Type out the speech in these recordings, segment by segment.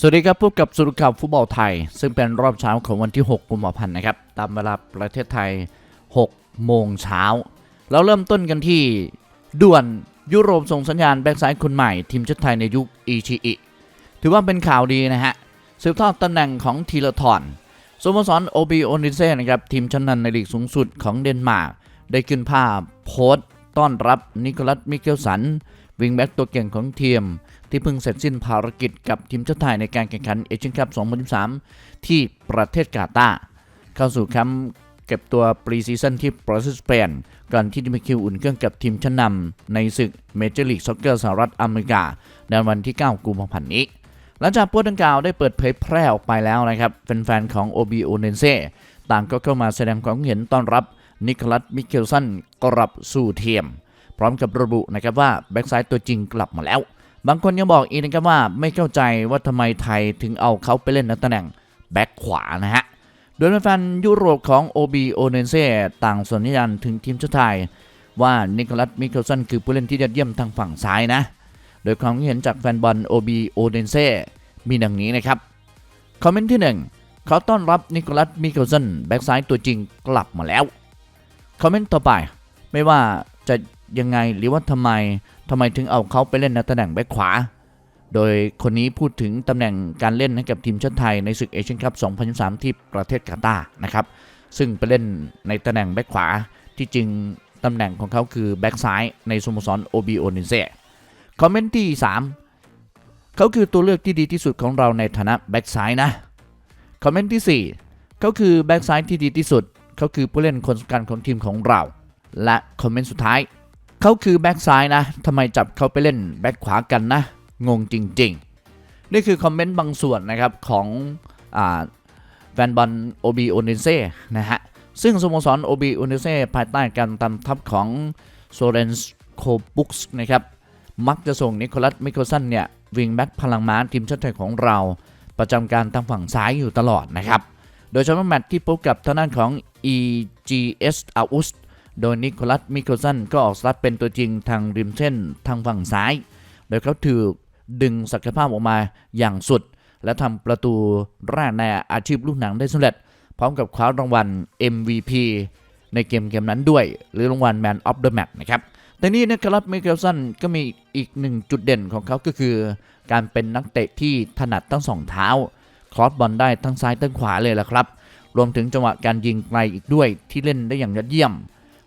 สวัสดีครับพบกับสุรข่าวฟุตบอลไทย ซึ่งเป็นรอบเช้าของวันที่ 6 กุมภาพันธ์นะครับ ตามเวลาประเทศไทย 6 โมงเช้า เราเริ่มต้นกันที่ ด่วนยุโรปส่งสัญญาณแบ็กซ้ายคนใหม่ทีมชาติไทยในยุคอีชีอิถือว่าเป็นข่าวดีนะฮะสืบทอดตำแหน่งของทีละทอนสโมสรโอบีโอนิเซ่นะครับทีมชั้นนำในลีกสูงสุดของเดนมาร์กได้ขึ้นภาพโพสต์ต้อนรับนิโคลัสมิเกลสัน วิงแบ็กตัวเก่งของทีม ที่เพิ่งเสร็จสิ้นภารกิจกับทีมชาติไทยในการแข่งขันเอเชียนคัพ 2023 ที่ประเทศกาตาร์เข้าสู่แคมป์เก็บตัวปรีซีซั่นที่ประเทศสเปนก่อนที่จะมีคิวอุ่นเครื่องกับทีมชั้นนำในศึกเมเจอร์ลีกซ็อกเกอร์สหรัฐอเมริกาในวันที่ 9 กุมภาพันธ์นี้ หลังจากโพสต์ดังกล่าวได้เปิดเผยแพร่ออกไปแล้วนะครับแฟนๆของ OB o n e n s e ต่างก็เข้ามาแสดงความเห็นต้อนรับนิโคลัสมิเคลสันกลับสู่เทียม พร้อมกับระบุนะครับว่าแบ็กซ้ายตัวจริงกลับมาแล้ว บางคนยังบอกอีกนะครับว่าไม่เข้าใจว่าทำไมไทยถึงเอาเขาไปเล่นในตำแหน่งแบ็กขวานะฮะ โดยแฟนยุโรปของ OB o n e n s e ต่างสัญญาณถึงทีมชาติไทย ว่านิโคลัสมิเคลสันคือผู้เล่นที่ยอดเยี่ยมทางฝั่งซ้ายนะ โดยความคิดเห็นจากแฟนบอล OB o n e n s e มีดังนี้นะครับ คอมเมนต์ที่ 1 เขาต้อนรับนิโคลัสมิเคลสันแบ็กซ้ายตัวจริงกลับมาแล้ว คอมเมนต์ต่อไป ไม่ว่าจะยังไงหรือว่าทำไม ทำไมถึงเอาเขาไปเล่นในตำแหน่งแบ็คขวา โดยคนนี้พูดถึงตำแหน่งการเล่นให้กับทีมชาติไทยในศึกเอเชียนคัพ 2023 ที่ประเทศกาตาร์นะครับ ซึ่งไปเล่นในตำแหน่งแบ็คขวา ที่จริงตำแหน่งของเขาคือแบ็คซ้ายในสโมสร OB o n e n s e คอมเมนต์ที่ 3 เขาคือตัวเลือกที่ดีที่สุดของเราในฐานะแบ็คซ้ายนะ คอมเมนต์ที่ 4 เขาคือแบ็กซ้ายที่ดีที่สุด เขาคือผู้เล่นคนสำคัญของทีมของเรา และคอมเมนต์สุดท้าย เขาคือแบ็กซ้ายนะทำไมจับเขาไปเล่นแบ็กขวากันนะ งงจริงๆ นี่คือคอมเมนต์บางส่วนนะครับของอแฟนบอลโอบีโอเนเซ่นะฮะ ซึ่งสโมสรโอบีโอเนเซ่ภายใต้การตำทัพของโซเรนส์โคบุกส์นะครับ มักจะส่งนิโคลัสมิเคลสันเนี่ย วิงแบ็กพลังม้าทีมชาติไทยของเรา ประจำการทางฝั่งซ้ายอยู่ตลอดนะครับ โดยเฉพาะแมตช์ที่พบกับทางด้านของ EGS a u s โดยนิโคลัสมิเคลสันก็ออกสตาร์ทเป็นตัวจริงทางริมเส้นทางฝั่งซ้าย โดยเขาถือดึงศักยภาพออกมาอย่างสุด และทำประตูแรกในอาชีพลูกหนังได้สำเร็จ พร้อมกับคว้ารางวัล MVP ในเกมเกมนั้นด้วย หรือรางวัล Man of the Match นะครับแต่นี่นิโคลัสมิเคลสันก็มีอีกหนึ่งจุดเด่นของเขาก็คือ การเป็นนักเตะที่ถนัดทั้งสองเท้าครอสบอลได้ทั้งซ้ายทั้งขวาเลยละครับ รวมถึงจังหวะการยิงไกลอีกด้วยที่เล่นได้อย่างยอดเยี่ยม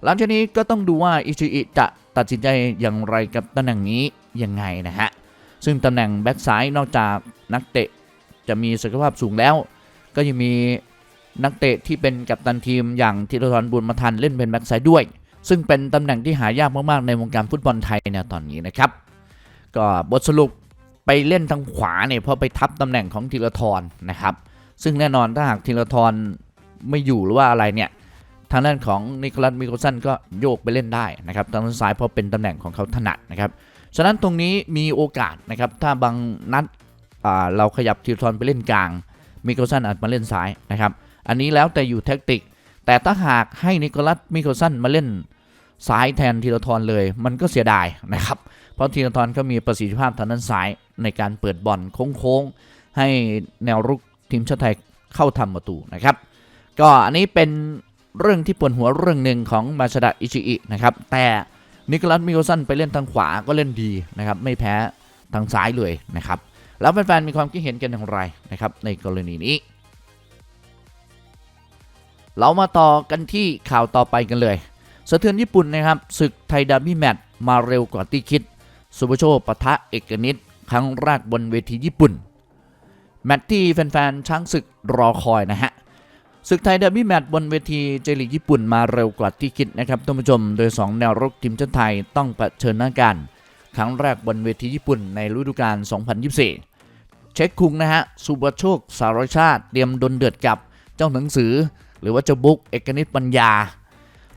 หลังจากนี้ก็ต้องดูว่าอิชิอิจะตัดสินใจอย่างไรกับตำแหน่งนี้ยังไงนะฮะ ซึ่งตำแหน่งแบ็กซ้ายนอกจากนักเตะจะมีศักยภาพสูงแล้ว ก็ยังมีนักเตะที่เป็นกัปตันทีมอย่างธีรทรบุญมาทันเล่นเป็นแบ็กซ้ายด้วย ซึ่งเป็นตำแหน่งที่หายากมากๆในวงการฟุตบอลไทยในตอนนี้นะครับ ก็บทสรุปไปเล่นทางขวาเนี่ยเพราะไปทับตำแหน่งของธีรทรนะครับ ซึ่งแน่นอนถ้าหากธีรทรไม่อยู่หรือว่าอะไรเนี่ย ทางด้านของนิโคลัสมิโคสันก็โยกไปเล่นได้นะครับทางด้านซ้ายเพราะเป็นตำแหน่งของเขาถนัดนะครับฉะนั้นตรงนี้มีโอกาสนะครับถ้าบางนัดเราขยับธีรทรไปเล่นกลางมิโคสันอาจมาเล่นซ้ายนะครับอันนี้แล้วแต่อยู่แท็กติก แต่ถ้าหากให้นิโคลัสมิโคสันมาเล่นซ้ายแทนธีรทรเลย มันก็เสียดายนะครับ เพราะธีรทรก็มีประสิทธิภาพทางด้านซ้ายในการเปิดบอลโค้งๆให้แนวรุกทีมชาติไทยเข้าทำประตูนะครับ ก็อันนี้เป็น เรื่องที่ปวดหัวเรื่องหนึ่งของมาชดะอิชิอินะครับ แต่นิโคลัสมิโกสันไปเล่นทางขวาก็เล่นดีนะครับ ไม่แพ้ทางซ้ายเลยนะครับ แล้วแฟนๆมีความคิดเห็นกันอย่างไรนะครับ ในกรณีนี้ เรามาต่อกันที่ข่าวต่อไปกันเลยสะเทือนญี่ปุ่นนะครับศึกไทยดาบี้แมตมาเร็วกว่าที่คิดสุภโชปะทะเอกนิตครั้งแรกบนเวทีญี่ปุ่น แมตที่แฟนๆช้างศึกรอคอยนะฮะ ศึกไทยเดอร์บี้แมตช์บนเวทีเจลีกญี่ปุ่นมาเร็วกว่าที่คิดนะครับท่านผู้ชม โดย 2 แนวรุกทีมชาติไทยต้องเผชิญหน้ากัน ครั้งแรกบนเวทีญี่ปุ่นในฤดูกาล 2024 เช็คคุงนะฮะสุภโชค สารชาติเตรียมดนเดือดกับเจ้าหนังสือ หรือว่าเจ้าบุ๊กเอกนิตปัญญา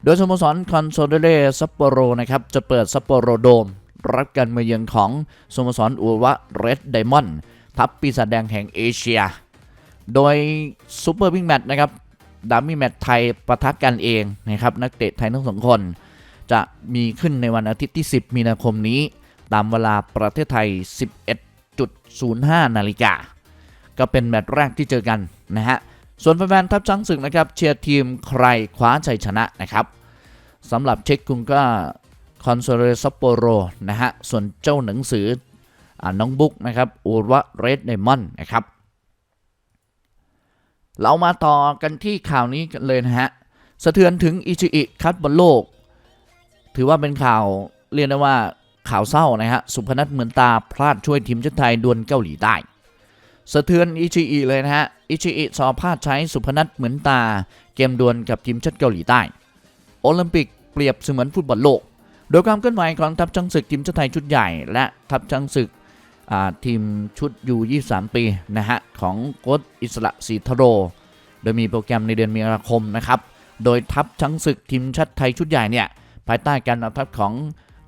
โดยสโมสรคอนโซเดเรซัปโปโรนะครับจะเปิดซัปโปโรโดม รับการมาเยือนของสโมสรอุวะเรดไดมอนด์ทัพปีศาจแดงแห่งเอเชีย โดยซูเปอร์บิ๊กแมตช์นะครับดามี่แมตช์ไทยประทะกันเองนะครับนักเตะไทยทั้งสองคน จะมีขึ้นในวันอาทิตย์ที่ 10 มีนาคมนี้ ตามเวลาประเทศไทย 11.05 นาฬิกา ก็เป็นแมตช์แรกที่เจอกันนะฮะ ส่วนแฟนๆทัพช้างศึกนะครับเชียร์ทีมใครคว้าชัยชนะนะครับสำหรับเช็คกุงก็คอนโซเรซัปโปโรนะฮะ ส่วนเจ้าหนังสืออน้องบุ๊กนะครับ อูวะเรดเนมอนนะครับ เรามาต่อกันที่ข่าวนี้กันเลยนะฮะสะเทือนถึงอิชิอิคัดบอลโลก ถือว่าเป็นข่าวเรียกได้ว่าข่าวเศร้านะฮะสุพนัทเหมือนตาพลาดช่วยทีมชาติไทยดวลเกาหลีใต้สะเทือนอิชิอิเลยนะฮะอิชิอิสอพลาดใช้สุพนัทเหมือนตา เกมดวลกับทีมชาติเกาหลีใต้ โอลิมปิกเปรียบเสมือนฟุตบอลโลก โดยความเคลื่อนไหวของทัพช้างศึกทีมชาติไทยชุดใหญ่ และทัพช้างศึก ทีมชุดยู23 ปีนะฮะของโค้ชอิสระศรีทโร โดยมีโปรแกรมในเดือนมีนาคมนะครับ โดยทัพช้างศึกทีมชาติไทยชุดใหญ่เนี่ยภายใต้การนำทัพของ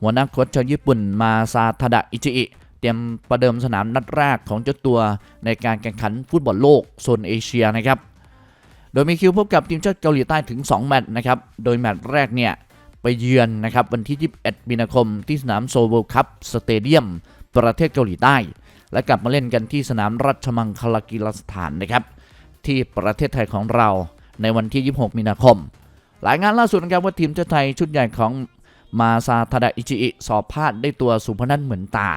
หัวหน้าโค้ชชาวญี่ปุ่นมาซาทาดะอิจิอิเตรียมประเดิมสนามนัดแรกของเจ้าตัวในการแข่งขันฟุตบอลโลกโซนเอเชียนะครับโดยมีคิวพบกับทีมชาติเกาหลีใต้ถึง 2 แมตช์นะครับ โดยแมตช์แรกเนี่ยไปเยือนนะครับวันที่ 21 มีนาคมที่สนามโซเวลคัพสเตเดียม ประเทศเกาหลีใต้ และกลับมาเล่นกันที่สนามราชมังคลากีฬาสถานนะครับ ที่ประเทศไทยของเราในวันที่ 26 มีนาคมรายงานล่าสุดนะครับว่าทีมชาติไทยชุดใหญ่ของมาซาทาดะอิจิอิสอบพลาดได้ตัวสุพนัทเหมือนตา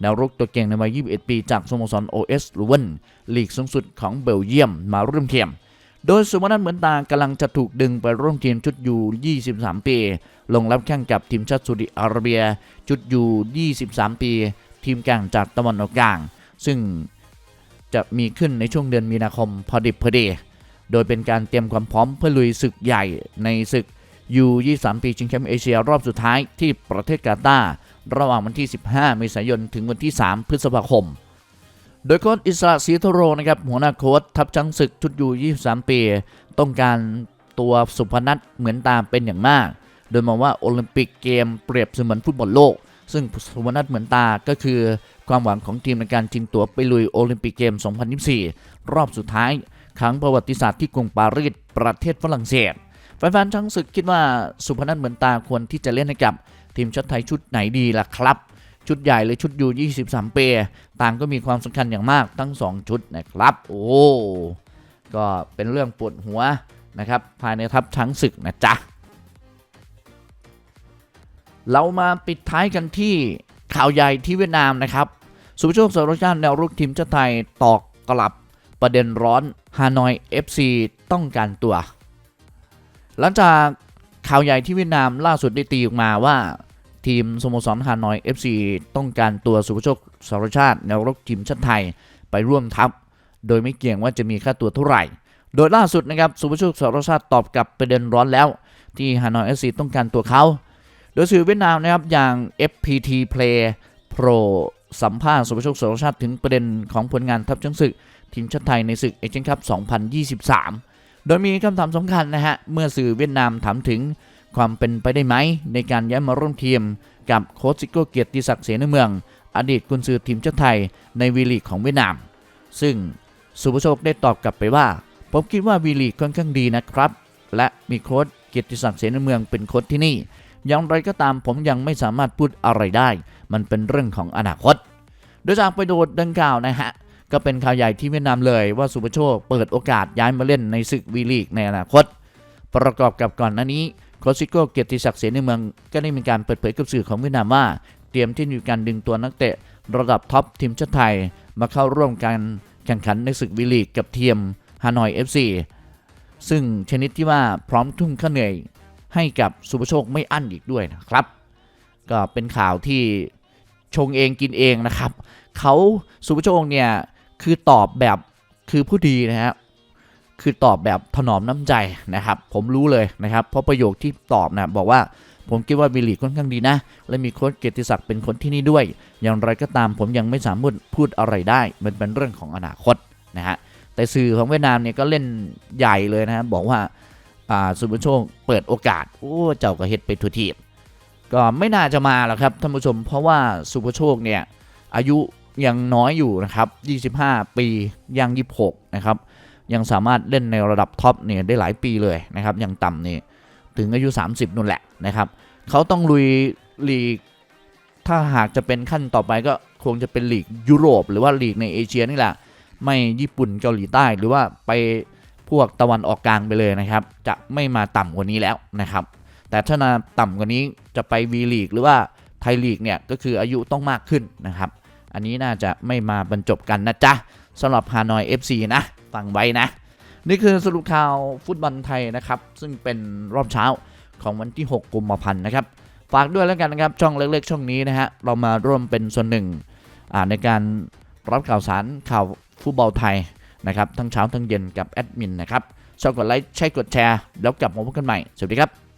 แนวรุกตัวเก่งในวัย 21 ปี จากสโมสร OS ลูเวนลีกสูงสุดของเบลเยียมมาร่วมทีม โดยสุพนัทเหมือนตากำลังจะถูกดึงไปร่วมทีมชุดยู 23 ปี ลงรับแข่งกับทีมชาติซาอุดิอาระเบีย ชุดยู 23 ปี ทีมกลางจากตะวันออกกลาง ซึ่งจะมีขึ้นในช่วงเดือนมีนาคมพอดิบพอดี โดยเป็นการเตรียมความพร้อมเพื่อลุยศึกใหญ่ในศึกยู23 ปีชิงแชมป์เอเชียรอบสุดท้ายที่ประเทศกาตาร์ระหว่างวันที่ 15 เมษายน ถึงวันที่ 3 พฤษภาคม โดยโค้ชอิสระศรีโทโรนะครับ หัวหน้าโค้ชทัพช้างศึกชุดยู23 ปี ต้องการตัวสุพนัทเหมือนตามเป็นอย่างมาก โดยมองว่าโอลิมปิกเกมเปรียบเสมือนฟุตบอลโลก ซึ่งสุพนัทเหมือนตาก็คือความหวังของทีมในการชิงตั๋วไปลุยโอลิมปิกเกม 2024 รอบสุดท้าย ครั้งประวัติศาสตร์ที่กรุงปารีสประเทศฝรั่งเศสแฟนๆช้างศึกคิดว่าสุพนัทเหมือนตาควรที่จะเล่นให้กับ ทีมชาติไทยชุดไหนดีล่ะครับ ชุดใหญ่หรือชุดยู23 เปีต่างก็มีความสำคัญอย่างมากทั้ง 2 ชุดนะครับ โอ้ก็เป็นเรื่องปวดหัวนะครับ ภายในทัพช้างศึกนะจ๊ะ เรามาปิดท้ายกันที่ข่าวใหญ่ที่เวียดนามนะครับ สุภโชคสารชาติแนวรุกทีมชาติไทยตอกกลับประเด็นร้อนฮานอย FC ต้องการตัว หลังจากข่าวใหญ่ที่เวียดนามล่าสุดได้ตีออกมาว่า ทีมสโมสรฮานอย FC ต้องการตัวสุภโชคสารชาติแนวรุกทีมชาติไทยไปร่วมทัพ โดยไม่เกี่ยงว่าจะมีค่าตัวเท่าไหร่ โดยล่าสุดนะครับสุภโชคสารชาติตอบกลับประเด็นร้อนแล้ว ที่ฮานอย FC ต้องการตัวเขา โดยสื่อเวียดนามนะครับอย่าง FPT Play Pro สัมภาษณ์สุภโชคสรชาติถึงประเด็นของผลงานทัพช้างศึก ทีมชาติไทยในศึกเอเชียนคัพ 2023 โดยมีคำถามสำคัญนะฮะ เมื่อสื่อเวียดนามถามถึงความเป็นไปได้ไหม ในการย้ายมาร่วมทีม กับโค้ชซิโก้เกียรติศักดิ์เสนเมือง อดีตกุนซือทีมชาติไทยในวีลีกของเวียดนาม ซึ่งสุภโชคได้ตอบกลับไปว่า ผมคิดว่าวีลีกค่อนข้างดีนะครับ และมีโค้ชเกียรติศักดิ์เสนเมืองเป็นโค้ชที่นี่ อย่างไรก็ตามผมยังไม่สามารถพูดอะไรได้ มันเป็นเรื่องของอนาคต โดยจากไปโดดดังกล่าวนะฮะ ก็เป็นข่าวใหญ่ที่เวียดนามเลยว่าสุภโชคเปิดโอกาสย้ายมาเล่นในศึกวีลีกในอนาคต ประกอบกับก่อนหน้านี้โคชซิโก้เกียรติศักดิ์เสนในเมืองก็ได้มีการเปิดเผยกับสื่อของเวียดนามว่า เตรียมที่มีการดึงตัวนักเตะ ระดับท็อปทีมชาติไทย มาเข้าร่วมการแข่งขันในศึกวีลีกกับทีมฮานอย FC ซึ่งชนิดที่ว่าพร้อมทุ่มค่าเหนื่อย ให้กับสุภโชคไม่อั้นอีกด้วยนะครับ ก็เป็นข่าวที่ชงเองกินเองนะครับเขาสุภโชคเนี่ยคือตอบแบบคือผู้ดีนะฮะคือตอบแบบถนอมน้ำใจนะครับ ผมรู้เลยนะครับ เพราะประโยคที่ตอบนะบอกว่าผมคิดว่าวิลลีค่อนข้างดีนะ และมีโค้ชเกียรติศักดิ์เป็นคนที่นี่ด้วย อย่างไรก็ตามผมยังไม่สามารถพูดอะไรได้ มันเป็นเรื่องของอนาคตนะฮะแต่สื่อของเวียดนามเนี่ยก็เล่นใหญ่เลยนะฮะบอกว่า อ่าสุภโชคเปิดโอกาสโอ้เจ้าก็เฮ็ดไปทุทีบก็ไม่น่าจะมาหรอกครับท่านผู้ชม เพราะว่าสุภโชคเนี่ยอายุยังน้อยอยู่นะครับ 25 ปียัง26 นะครับ ยังสามารถเล่นในระดับท็อปเนี่ยได้หลายปีเลยนะครับ ยังต่ำนี่ถึงอายุ 30นู่นแหละนะครับ เขาต้องลุยลีก ถ้าหากจะเป็นขั้นต่อไปก็คงจะเป็นลีกยุโรป หรือว่าลีกในเอเชียนี่แหละ ไม่ญี่ปุ่นเกาหลีใต้หรือว่าไป พวกตะวันออกกลางไปเลยนะครับ จะไม่มาต่ำกว่านี้แล้วนะครับ แต่ถ้ามาต่ำกว่านี้จะไปวีลีกหรือว่าไทยลีกเนี่ยก็คืออายุต้องมากขึ้นนะครับ อันนี้น่าจะไม่มาบรรจบกันนะจ๊ะสำหรับฮานอย FC นะฟังไว้นะ นี่คือสรุปข่าวฟุตบอลไทยนะครับ ซึ่งเป็นรอบเช้าของวันที่ 6 กุมภาพันธ์นะครับ ฝากด้วยแล้วกันนะครับ ช่องเล็กๆ ช่องนี้นะฮะ เรามาร่วมเป็นส่วนหนึ่งในการรับข่าวสารข่าวฟุตบอลไทย นะครับทั้งเช้าทั้งเย็นกับแอดมินนะครับชอบกดไลค์ใช่กดแชร์ แล้วกลับมาพบกันใหม่ สวัสดีครับ